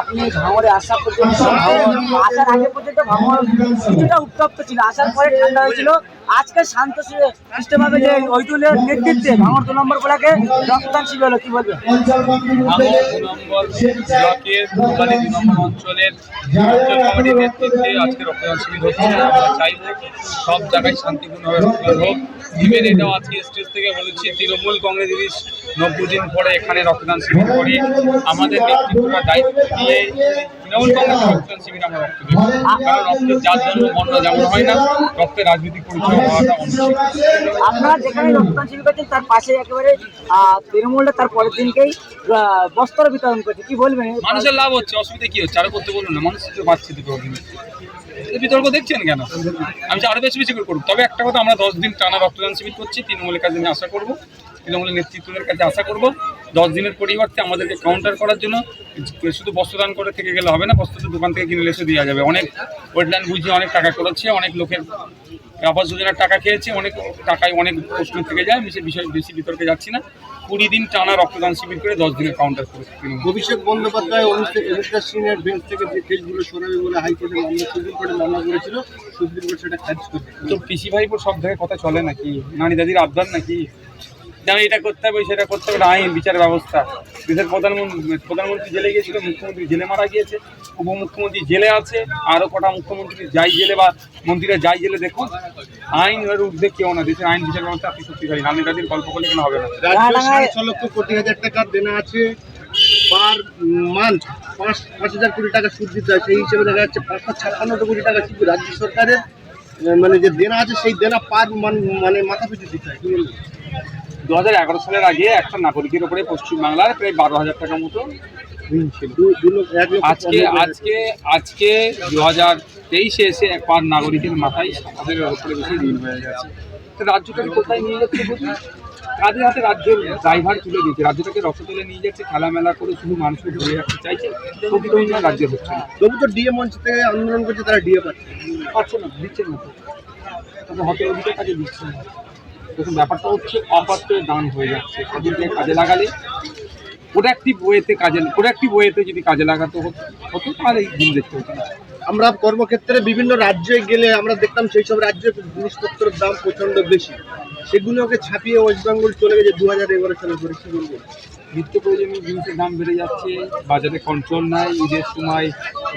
আপনি ভাঙরে আসা পর্যন্ত আসার আগে পর্যন্ত ভাঙর কিছুটা উত্তপ্ত ছিল, আসার পরে ঠান্ডা হয়েছিল। আজকে শান্ত সিস্টেমভাবে যে ঐতুলের নেতৃত্বে ভাঙর দু নম্বর ব্লকে রক্তদান শিবির হলো, কি নম্বর অঞ্চলের অঞ্চল কমিটির নেতৃত্বে আজকে রক্তদান শিবির হচ্ছে আমরা চাইব সব জায়গায় শান্তিপূর্ণভাবে রক্তদান হোক ইভেন এটাও আজকে স্টেজ থেকে বলেছি তৃণমূল কংগ্রেস নব্বই দিন পরে এখানে রক্তদান শিবির করি আমাদের নেতৃত্বরা দায়িত্ব দিয়ে তৃণমূল কংগ্রেসের রক্তদান শিবির আমরা রক্ত দেবো কারণ রক্তের যার জন্য বর্ণ যেমন হয় না, রক্তের রাজনৈতিক পরিচয় আপনারা যেখানে রক্তদান শিবির করছেন, তার পাশে একেবারে তৃণমূলটা তার পরের দিনকেই বস্ত্র বিতরণ করছে। কি বলবেন? মানুষের লাভ হচ্ছে, অসুবিধা কি হচ্ছে? আরও করতে বলুন না, মানুষ তো পাচ্ছে বিতর্ক দেখছেন কেন? আমি আরও বেশি বেশি করে করব। তবে একটা কথা, আমরা দশ দিন টানা রক্তদান শিবির করছি, তৃণমূলের কাছে আমি আশা করব, তৃণমূলের নেতৃত্বের কাছে আশা করব। দশ দিনের পরিবর্তে আমাদেরকে কাউন্টার করার জন্য, শুধু বস্ত্রদান করে থেকে গেলে হবে না বস্ত্র দোকান থেকে কিনে এসে দেওয়া যাবে। অনেক ওয়েটল্যান্ড বুঝিয়ে অনেক টাকা করেছে অনেক লোকের আবাস যোজনার টাকা খেয়েছে অনেক টাকায় অনেক প্রশ্ন থেকে যায় সে বিষয়ে বেশি বিতর্কে যাচ্ছি না। কুড়ি দিন টানা রক্তদান শিবির করে দশ দিনের কাউন্টার করে ভবিষ্যৎ অভিষেক বন্দ্যোপাধ্যায় অভিষেক সিংয়ের বেঞ্চ থেকে যে কেসগুলো সরাবে বলে হাইকোর্টে মামলা সুপ্রিম কোর্টে মামলা করেছিল সুপ্রিম কোর্ট সেটা খারিজ করে তো পিসি ভাইপুর সব জায়গায় কথা চলে নাকি? নানি দাদির আবদার নাকি? যেমন এটা করতে হবে সেটা করতে হবে আইন বিচার ব্যবস্থা। দেশের প্রধানমন্ত্রী প্রধানমন্ত্রী জেলে গিয়েছিল মুখ্যমন্ত্রী জেলে মারা গিয়েছে উপমুখ্যমন্ত্রী জেলে আছে আরও কটা মুখ্যমন্ত্রী যাই জেলে বা মন্ত্রীরা যাই জেলে দেখুন আইন এর ঊর্ধ্বে কেউ না দেশের আইন বিচার ব্যবস্থা আপনি শক্তিশালী। নানি দাদির গল্প করলে কেন হবে না। ছ লক্ষ কোটি হাজার টাকা দেনা আছে পার মান্থ পাঁচ পাঁচ হাজার কোটি টাকা সুদ দিতে হয়। সেই হিসেবে দেখা যাচ্ছে পাঁচশো ছাপ্পান্নটা কোটি টাকা শুধু রাজ্য সরকারের মানে যে দেনা আছে সেই দেনা পার মান- মানে মাথা পিছু দিতে হয়? দু হাজার এগারো সালের আগে একটা নাগরিকের উপরে পশ্চিমবাংলার প্রায় বারো হাজার টাকা মতো ঋণ ছিল। আজকে আজকে আজকে দু হাজার তেইশে এসে এক পার নাগরিকের মাথায় আমাদের উপরে বেশি ঋণ হয়ে গেছে। তো রাজ্যটাকে কোথায় নিয়ে যাচ্ছে কাদের হাতে রাজ্যের ড্রাইভার তুলে দিয়েছে। রাজ্যটাকে রসতলে নিয়ে যাচ্ছে খেলামেলা করে শুধু মানুষকে ধরে রাখতে চাইছে প্রকৃত উন্নয়ন রাজ্যের হচ্ছে না। তবু তো ডিএ মঞ্চ থেকে আন্দোলন করছে তারা ডিএ পাচ্ছে। পাচ্ছে না দিচ্ছে না। তবে হতে অধিকার কাজে দিচ্ছে না। দেখুন, ব্যাপারটা হচ্ছে অপাত্রে দান হয়ে যাচ্ছে। তাদেরকে কাজে লাগালে প্রোডাক্টিভ ওয়েতে কাজে প্রোডাক্টিভ ওয়েতে যদি কাজে লাগাতে হতো তাহলে এই দিন দেখতে হতো না। আমরা কর্মক্ষেত্রে বিভিন্ন রাজ্যে গেলে আমরা দেখতাম সেই সব রাজ্যে জিনিসপত্রের দাম প্রচণ্ড বেশি। সেগুলোকে ছাপিয়ে ওয়েস্ট বেঙ্গল চলে গেছে দু হাজার এগারো সালে করে কি বলব নিত্য প্রয়োজনীয় জিনিসের দাম বেড়ে যাচ্ছে, বাজারে কন্ট্রোল নাই, ঈদের সময়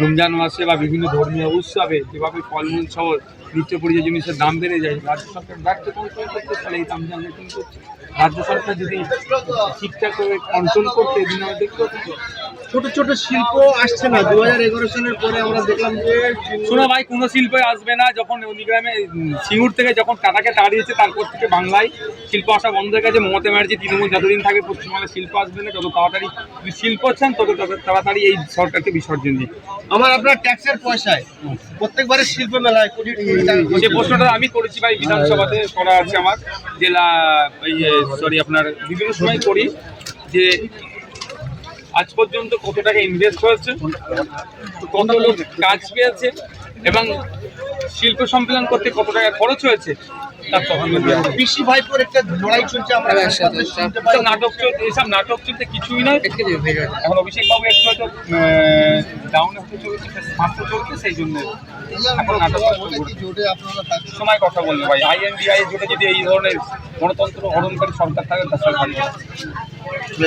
রমজান মাসে বা বিভিন্ন ধর্মীয় উৎসবে যেভাবে ফলমূল সহ নিত্য প্রয়োজনীয় জিনিসের দাম বেড়ে যায়, রাজ্য সরকার ব্যর্থ কন্ট্রোল করতে তাহলে এই দাম জানলে কিন্তু রাজ্য সরকার যদি ঠিকঠাক করে কন্ট্রোল করতে দিন দেখতে। ছোট ছোট শিল্প আসছে না। দু হাজার এগারো সালের পরে আমরা দেখলাম যে শোনো ভাই কোনো শিল্পই আসবে না। যখন নন্দীগ্রামে উম, সিঙ্গুর থেকে যখন টাটাকে তাড়িয়েছে তারপর থেকে বাংলায় শিল্প আসা বন্ধ হয়ে গেছে। মমতা ব্যানার্জি তৃণমূল যতদিন থাকে পশ্চিমবঙ্গে শিল্প আসবে না। যত তাড়াতাড়ি শিল্প চান তত তাড়াতাড়ি এই সরকারকে বিসর্জন দিন। আমার আপনার ট্যাক্সের পয়সায় প্রত্যেকবারের শিল্প মেলায় কোটি যে প্রশ্নটা আমি করেছি ভাই বিধানসভাতে করা আছে আমার জেলা সরি আপনার বিভিন্ন সময় করি যে আজ পর্যন্ত কত টাকা ইনভেস্ট হয়েছে কত লোক কাজ পেয়েছে? এবং শিল্প সম্মেলন করতে কত টাকা খরচ হয়েছে? পিসি ভাইপোর একটা লড়াই চলছে আমরা শুনতে নাটক চলছে এইসব নাটক চলতে কিছুই নয়। এখন অভিষেক বাবু একটু হয়তো ডাউনে হতে চলেছে মাত্র চলছে সেই জন্য এখন নাটক। সময় কথা বলবে ভাই। আইএনডিআই জোটে যদি এই ধরনের গণতন্ত্র হরণকারী সরকার থাকে তার সরকার